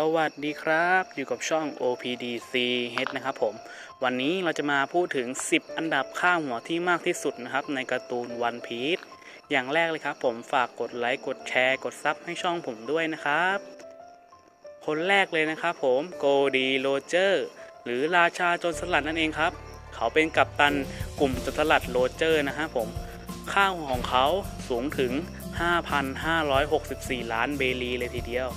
สวัสดีครับ อยู่กับช่อง OPDC Head นะครับผม วันนี้เราจะมาพูดถึง 10 อันดับค่าหัวที่มากที่สุดนะครับ ในการ์ตูน One Piece อย่างแรกเลยครับผมฝากกดไลค์ กดแชร์ กดซับให้ช่องผมด้วยนะครับ คนแรกเลยนะครับผมโกดีโรเจอร์หรือราชาโจรสลัดนั่นเองครับ เขาเป็นกัปตันกลุ่มโจรสลัดโรเจอร์นะฮะผมค่าหัวของเขาสูงถึง 5,564 ล้านเบลีเลยทีเดียว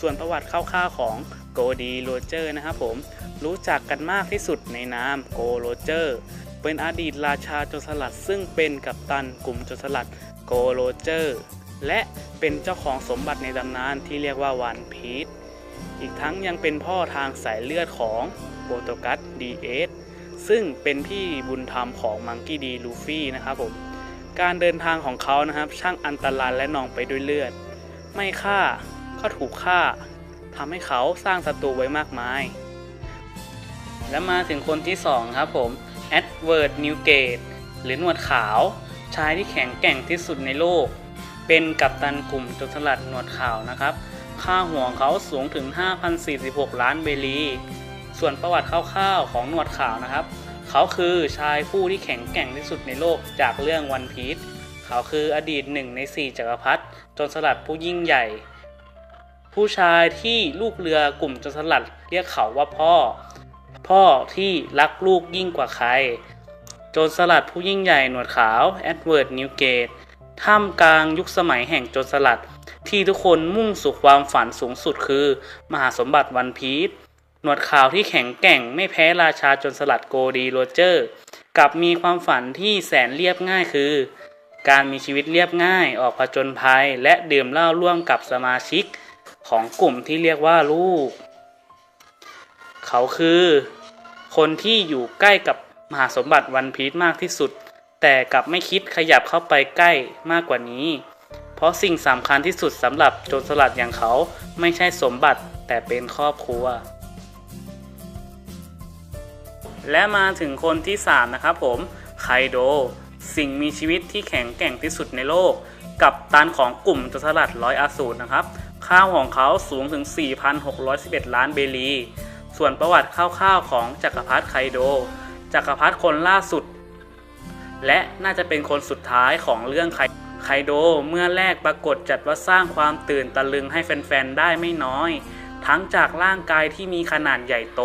ส่วนประวัติคร่าวๆของโกดีโรเจอร์นะครับผมรู้จักกันมากที่สุดในนามโกโรเจอร์เป็นอดีตราชาโจรสลัด ซึ่งเป็นกัปตันกลุ่มโจรสลัดโกโรเจอร์และเป็นเจ้าของสมบัติในตำนานที่เรียกว่าวันพีชอีกทั้งยังเป็นพ่อทางสายเลือดของโปรโตกัสดีเอสซึ่งเป็นพี่บุญธรรมของมังกี้ดีลูฟี่นะครับผมการเดินทางของเขานะครับช่างอันตรายและนองไปด้วยเลือด ไม่ฆ่า ก็ถูกฆ่าทำให้เขาสร้างศัตรูไว้มากมาย และมาถึงคนที่2ครับผมแอดเวิร์ดนิวเกตหรือหนวดขาว ชายที่แข็งแกร่งที่สุดในโลก เป็นกัปตันกลุ่มโจรสลัดหนวดขาวนะครับ ค่าหัวงเขาสูงถึง 5,046 ล้านเบลี ส่วนประวัติคร่าวๆของหนวดขาวนะครับ เขาคือชายผู้ที่แข็งแกร่งที่สุดในโลกจากเรื่องวันพีชเขาคืออดีตหนึ่งในสี่จักรพรรดิโจรสลัดผู้ยิ่งใหญ่ ผู้ชายที่ลูกเรือกลุ่มจรสลัดเรียกเขาว่าพ่อ พ่อที่รักลูกยิ่งกว่าใคร โจรสลัดผู้ยิ่งใหญ่หนวดขาวแอดเวิร์ดนิวเกตท่ามกลางยุคสมัยแห่งโจรสลัด ที่ทุกคนมุ่งสู่ความฝันสูงสุดคือ มหาสมบัติวันพีชหนวดขาวที่แข็งแกร่งไม่แพ้ราชาโจรสลัดโกดีโรเจอร์กับมีความฝันที่แสนเรียบง่ายคือ การมีชีวิตเรียบง่ายออกผจญภัยและดื่มเหล้าร่วมกับสมาชิก ของกลุ่มที่เรียกว่าลูก เขาคือ คนที่อยู่ใกล้กับมหาสมบัติวันพีชมากที่สุด แต่กลับไม่คิดขยับเข้าไปใกล้มากกว่านี้ เพราะสิ่งสำคัญที่สุดสำหรับโจรสลัดอย่างเขาไม่ใช่สมบัติแต่เป็นครอบครัว และมาถึงคนที่ 3 นะครับผมไคโด สิ่งมีชีวิตที่แข็งแกร่งที่สุดในโลก กับตันของกลุ่มโจรสลัดร้อยอาสูรนะครับ ค่าของเขาสูงถึง 4,611 ล้านเบลี ส่วนประวัติคร่าวๆของจักรพรรดิไคโด จักรพรรดิคนล่าสุด และน่าจะเป็นคนสุดท้ายของเรื่องไคไคโดเมื่อแรกปรากฏจัดว่าสร้างความตื่นตะลึงให้แฟนๆ ได้ไม่น้อย ทั้งจากร่างกายที่มีขนาดใหญ่โต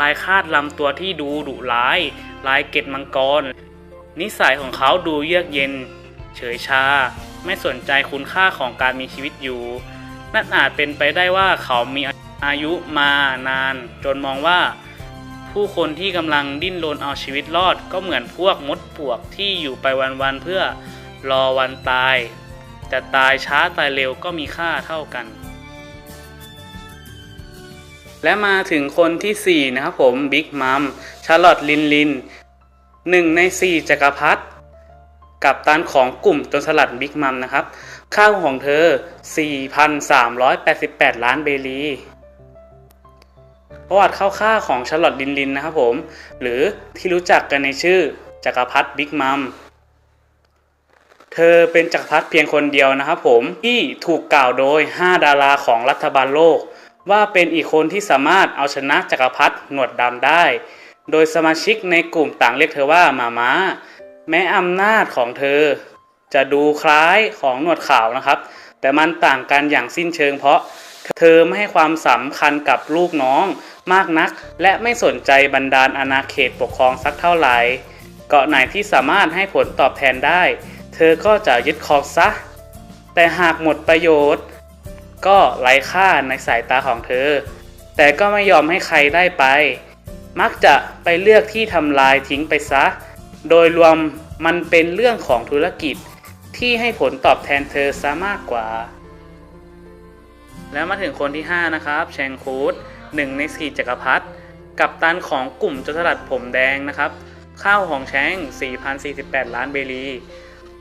ลายคาดลำตัวที่ดูดุร้าย ลายเกล็ดมังกร นิสัยของเขาดูเยือกเย็น เฉยชา ไม่สนใจคุณค่าของการมีชีวิตอยู่ นั่นอาจเป็นไปได้ว่าเขามีอายุมานาน จนมองว่า ผู้คนที่กำลังดิ้นรนเอาชีวิตรอด ก็เหมือนพวกมดปลวกที่อยู่ไปวันๆเพื่อรอวันตาย แต่ตายช้าตายเร็วก็มีค่าเท่ากัน และมาถึงคนที่ 4 นะครับผมบิ๊กมัมชาร์ลอตลินลินหนึ่งใน 4จักรพรรดิกับตันของกลุ่มจรสลัดบิ๊กมัมนะครับ ค่าของเธอ 4,388 ล้านเบลีประวัติคร่าวๆของชาร์ลอตลินลินนะครับผม หรือที่รู้จักกันในชื่อจักรพรรดิบิ๊กมัม เธอเป็นจักรพรรดิเพียงคนเดียวนะครับผมที่ถูกกล่าวโดย 5 ดาราของรัฐบาลโลก ว่าเป็นอีกคนที่สามารถเอาชนะจักรพรรดิหนวดดำได้ โดยสมาชิกในกลุ่มต่างเรียกเธอว่ามาม้า แม้อำนาจของเธอ จะดูคล้ายของหนวดขาวนะครับ แต่มันต่างกันอย่างสิ้นเชิงเพราะเธอไม่ให้ความสำคัญกับลูกน้องมากนัก และไม่สนใจบรรดาลอาณาเขตปกครองสักเท่าไหร่เกาะไหนที่สามารถให้ผลตอบแทนได้ เธอก็จะยึดครองซะ แต่หากหมดประโยชน์ ก็ไร้ค่าในสายตาของเธอ แต่ก็ไม่ยอมให้ใครได้ไป มักจะไปเลือกที่ทำลายทิ้งไปซะ โดยรวมมันเป็นเรื่องของธุรกิจ ที่ให้ผลตอบแทนเธอซะมากกว่า แล้วมาถึงคนที่ 5 นะครับแชงคูดหนึ่งในสี่จักรพรรดิกับตันของกลุ่มจรสลัดผมแดงนะครับ ข้าวของแชง 4,048 ล้านเบลี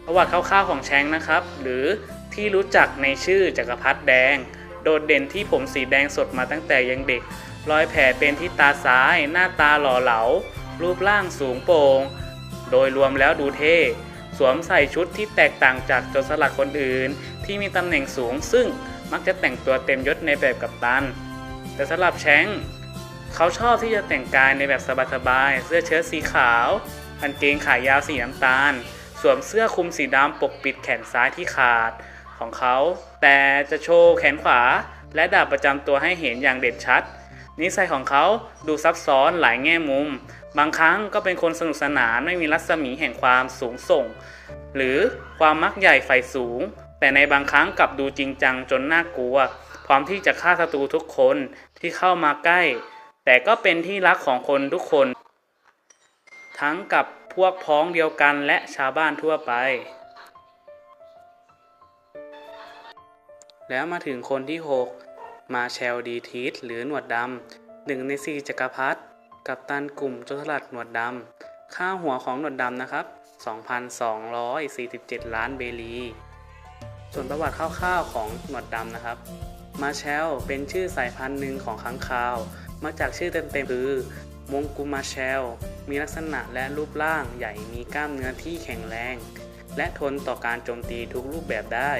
ประวัติคร่าวๆของแชงนะครับ หรือที่รู้จักในชื่อจักรพรรดิแดง โดดเด่นที่ผมสีแดงสดมาตั้งแต่ยังเด็ก รอยแผลเป็นที่ตาซ้าย หน้าตาหล่อเหลา รูปร่างสูงโปร่งโดยรวมแล้วดูเท่ วมใส่ชุดที่แตกต่างจากโจรสลัดคนอื่น ที่มีตำแหน่งสูง ซึ่งมักจะแต่งตัวเต็มยศในแบบกัปตัน แต่สำหรับแชงเขาชอบที่จะแต่งกายในแบบสบายๆเสื้อเชิ้ตสีขาวกางเกงขายาวสีน้ำตาล สวมเสื้อคลุมสีดำปกปิดแขนซ้ายที่ขาดของเขา แต่จะโชว์แขนขวา และดาบประจำตัวให้เห็นอย่างเด่นชัด นิสัยของเขาดูซับซ้อนหลายแง่มุม บางครั้งก็เป็นคนสนุกสนานไม่มีรัศมีแห่งความสูงส่ง หรือความมักใหญ่ไฟสูง แต่ในบางครั้งกลับดูจริงจังจนน่ากลัว พร้อมที่จะฆ่าศัตรูทุกคนที่เข้ามาใกล้ แต่ก็เป็นที่รักของคนทุกคน ทั้งกับพวกพ้องเดียวกันและชาวบ้านทั่วไป แล้วมาถึงคนที่ 6 มาแชลดีทีสหรือหนวดดำหนึ่งในสี่จักรพรรดิ กับตันกลุ่มโจรสลัดหนวดดำ ค่าหัวของหนวดดำนะครับ 2,247 ล้านเบลี ส่วนประวัติคร่าวๆของหนวดดำนะครับ มาแชลเป็นชื่อสายพันธุ์หนึ่งของค้างคาว มาจากชื่อเต็มๆคือมงกุมาแชล มีลักษณะและรูปร่างใหญ่มีกล้ามเนื้อที่แข็งแรง และทนต่อการโจมตีทุกรูปแบบได้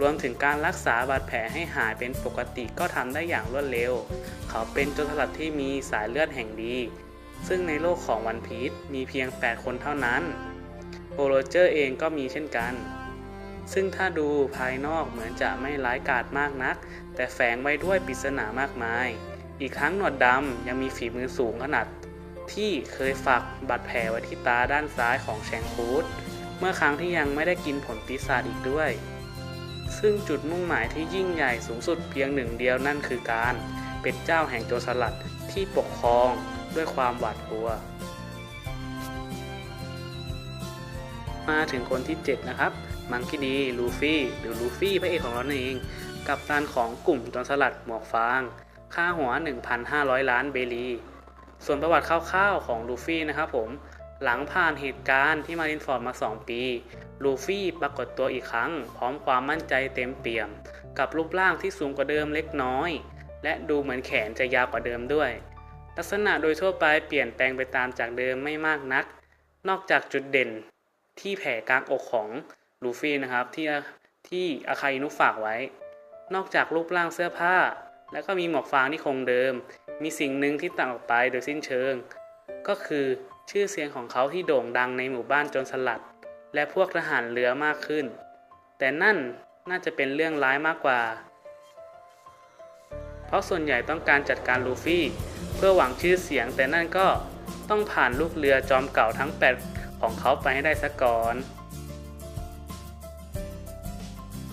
รวมถึงการรักษาบาดแผลให้หายเป็นปกติก็ทำได้อย่างรวดเร็ว เขาเป็นโจรสลัดที่มีสายเลือดแห่งดี ซึ่งในโลกของวันพีชมีเพียง 8 คนเท่านั้นโอโรเจอร์เองก็มีเช่นกัน ซึ่งถ้าดูภายนอกเหมือนจะไม่ร้ายกาจมากนัก แต่แฝงไว้ด้วยปริศนามากมาย อีกครั้งหนวดดำยังมีฝีมือสูงขนาด ที่เคยฝากบาดแผลไว้ที่ตาด้านซ้ายของแชงคูดเมื่อครั้งที่ยังไม่ได้กินผลปีศาจอีกด้วย ซึ่งจุดมุ่งหมายที่ยิ่งใหญ่สูงสุดเพียงหนึ่งเดียวนั่นคือการเป็นเจ้าแห่งโจรสลัดที่ปกครองด้วยความหวาดกลัว มาถึงคนที่ 7 นะครับมังคีดีลูฟี่หรือลูฟี่พระเอกของเราเอง กับตันของกลุ่มโจรสลัดหมวกฟาง ค่าหัว 1,500 ล้านเบลี ส่วนประวัติคร่าวๆของลูฟี่นะครับผม หลังผ่านเหตุการณ์ที่มารินฟอร์ดมา 2 ปี ลูฟี่ปรากฏตัวอีกครั้ง พร้อมความมั่นใจเต็มเปี่ยม กับรูปร่างที่สูงกว่าเดิมเล็กน้อย และดูเหมือนแขนจะยาวกว่าเดิมด้วย ลักษณะโดยทั่วไปเปลี่ยนแปลงไปตามจากเดิมไม่มากนัก นอกจากจุดเด่นที่แผลกลางอกของลูฟี่นะครับที่ที่อาคาอินุฝากไว้ นอกจากรูปร่างเสื้อผ้า แล้วก็มีหมวกฟางที่คงเดิม มีสิ่งหนึ่งที่ต่างออกไปโดยสิ้นเชิง ก็คือ ชื่อเสียงของเขาที่โด่งดังในหมู่บ้านโจรสลัด และพวกทหารเรือมากขึ้น แต่นั่นน่าจะเป็นเรื่องร้ายมากกว่า เพราะส่วนใหญ่ต้องการจัดการลูฟี่ เพื่อหวังชื่อเสียงแต่นั่นก็ต้องผ่านลูกเรือจอมเก่าทั้ง 8 ของเขาไปให้ได้ซะก่อน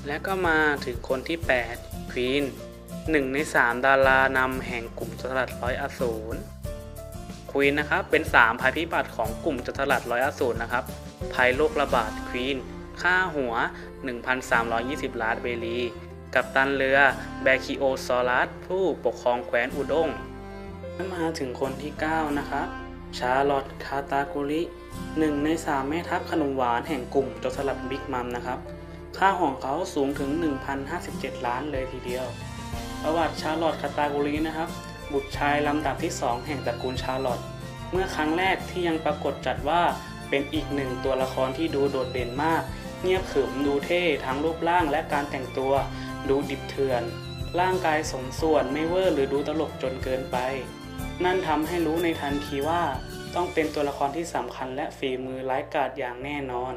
และก็มาถึงคนที่ 8 ควีนหนึ่งใน3ดารานำแห่งกลุ่มสลัดร้อยอสูร ควีนนะครับ เป็น 3 ภัยพิบัติของกลุ่มโจรสลัดร้อยอสูรนะครับ ภัยโรคระบาดควีน ค่าหัว 1,320 ล้านเบลี กับตันเรือ แบคิโอซอรัส ผู้ปกครองแคว้นอุด้งมาถึงคนที่ 9 นะครับ ชาร์ลอตคาตากุริหนึ่งใน 3 แม่ทัพขนมหวานแห่งกลุ่มโจรสลัดบิ๊กมัมนะครับ ค่าของเขาสูงถึง 1,057 ล้านเลยทีเดียว ประวัติชาร์ลอตคาตากุรินะครับ บุตรชายลำดับที่2แห่งตระกูลชาร์ลอตเมื่อครั้งแรกที่ยังปรากฏจัดว่าเป็นอีกหนึ่งตัวละครที่ดูโดดเด่นมาก เงียบขึมดูเท่ทั้งรูปร่างและการแต่งตัว ดูดิบเถื่อน ร่างกายสมส่วนไม่เวอร์หรือดูตลกจนเกินไป นั่นทำให้รู้ในทันทีว่าต้องเป็นตัวละครที่สำคัญและฝีมือร้ายกาจอย่างแน่นอน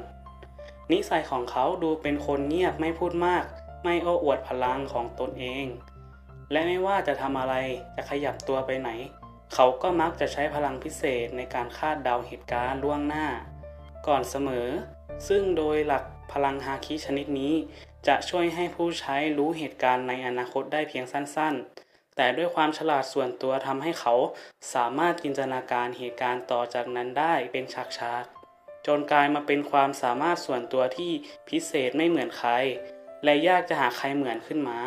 นิสัยของเขาดูเป็นคนเงียบไม่พูดมาก ไม่โอ้อวดพลังของตนเอง และไม่ว่าจะทำอะไรจะขยับตัวไปไหน เขาก็มักจะใช้พลังพิเศษในการคาดเดาเหตุการณ์ล่วงหน้า ก่อนเสมอ ซึ่งโดยหลักพลังฮาคิชนิดนี้ จะช่วยให้ผู้ใช้รู้เหตุการณ์ในอนาคตได้เพียงสั้นๆ แต่ด้วยความฉลาดส่วนตัวทำให้เขาสามารถจินตนาการเหตุการณ์ต่อจากนั้นได้เป็นฉากๆจนกลายมาเป็นความสามารถส่วนตัวที่พิเศษไม่เหมือนใคร และยากจะหาใครเหมือนขึ้นมา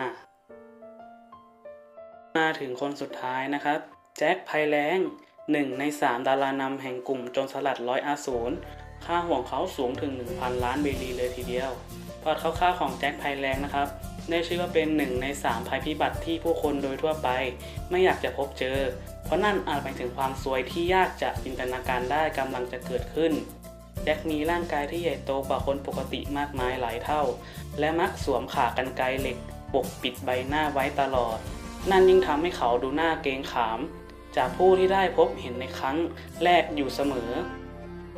มาถึงคนสุดท้ายนะครับ แจ็คไพแรงหนึ่งในสามดารานำแห่งกลุ่มโจรสลัดร้อยอาสูรค่าห่วงเขาสูงถึง 1,000 ล้านเบลีเลยทีเดียวพอดคร่าวๆของแจ็คไพแรงนะครับ ได้ชื่อว่าเป็นหนึ่งใน 3 ภัยพิบัติที่ผู้คนโดยทั่วไป ไม่อยากจะพบเจอ เพราะนั่นอาจหมายถึงความซวยที่ยากจะจินตนาการได้กำลังจะเกิดขึ้นแจ็คมีร่างกายที่ใหญ่โตกว่าคนปกติมากมายหลายเท่า และมักสวมขากรรไกรเหล็กปกปิดใบหน้าไว้ตลอด นั่นยิ่งทำให้เขาดูน่าเกรงขาม จากผู้ที่ได้พบเห็นในครั้งแรกอยู่เสมอ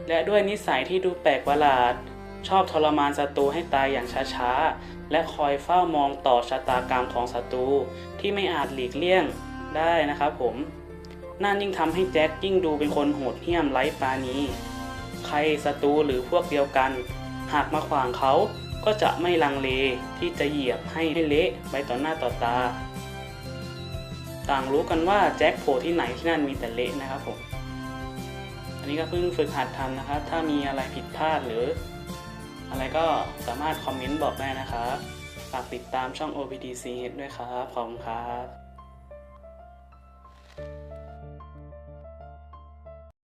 และด้วยนิสัยที่ดูแปลกประหลาด ชอบทรมานศัตรูให้ตายอย่างช้าๆ และคอยเฝ้ามองต่อชะตากรรมของศัตรูที่ไม่อาจหลีกเลี่ยงได้นะครับผมนั่นยิ่งทำให้แจ็คยิ่งดูเป็นคนโหดเหี้ยมไร้ปาณีใครศัตรูหรือพวกเดียวกัน หากมาขวางเขาก็จะไม่ลังเลที่จะเหยียบให้เละไปต่อหน้าต่อตา ต่างรู้กันว่าแจ็คโผล่ที่ไหนที่นั่นมีแต่เละนะครับผม อันนี้ก็เพิ่งฝึกหัดทำนะครับ ถ้ามีอะไรผิดพลาดหรือ อะไรก็สามารถคอมเมนต์บอกได้นะครับ ฝากติดตามช่อง OPDC ด้วยครับ ขอบคุณครับ